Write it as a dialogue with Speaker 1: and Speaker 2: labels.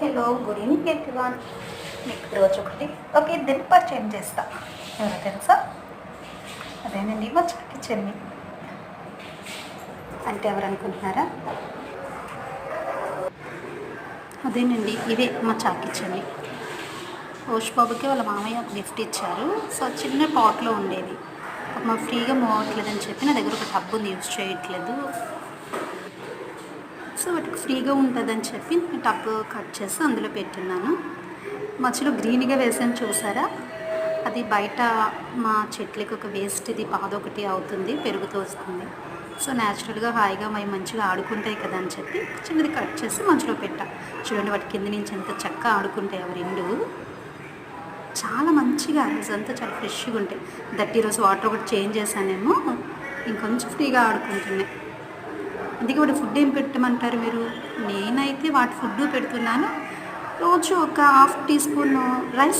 Speaker 1: Hello good evening everyone మీకు రోజు ఒకటి ఓకే ఇద్దరిని పరిచయం చేస్తా. ఎవరో తెలుసా? అదేనండి మా చక్కి చెన్ని అంటే ఎవరు అనుకుంటున్నారా? అదేనండి ఇదే మా చాకి చెల్లి. ఓష్ బాబుకి వాళ్ళ మామయ్య ఒక గిఫ్ట్ ఇచ్చారు. సో చిన్న పాట్లో ఉండేది. మా ఫ్రీగా మూవ్ అవ్వట్లేదని చెప్పి నా దగ్గర ఒక టబ్ ఉంది యూజ్ చేయట్లేదు. సో వాటికి ఫ్రీగా ఉంటుందని చెప్పి టబ్ కట్ చేసి అందులో పెట్టున్నాను. మధ్యలో గ్రీన్గా వేసాను చూసారా? అది బయట మా చెట్లకి ఒక వేస్ట్ ఇది పాదొకటి అవుతుంది పెరుగుతూ వస్తుంది. సో న్యాచురల్గా హాయిగా అవి మంచిగా ఆడుకుంటాయి కదా అని చెప్పి చిన్నది కట్ చేసి మధ్యలో పెట్టా. చూడండి వాటి కింద నుంచి ఎంత చక్కగా ఆడుకుంటాయి అవి రెండు. చాలా మంచిగా అంతా చాలా ఫ్రెష్గా ఉంటాయి. దట్ ఈరోజు వాటర్ ఒకటి చేంజ్ చేశానేమో ఇంకొంచెం ఫ్రీగా ఆడుకుంటున్నాయి. అందుకే వాటి ఫుడ్ ఏం పెట్టమంటారు మీరు? నేనైతే వాటి ఫుడ్ పెడుతున్నాను. రోజు ఒక హాఫ్ టీ స్పూన్ రైస్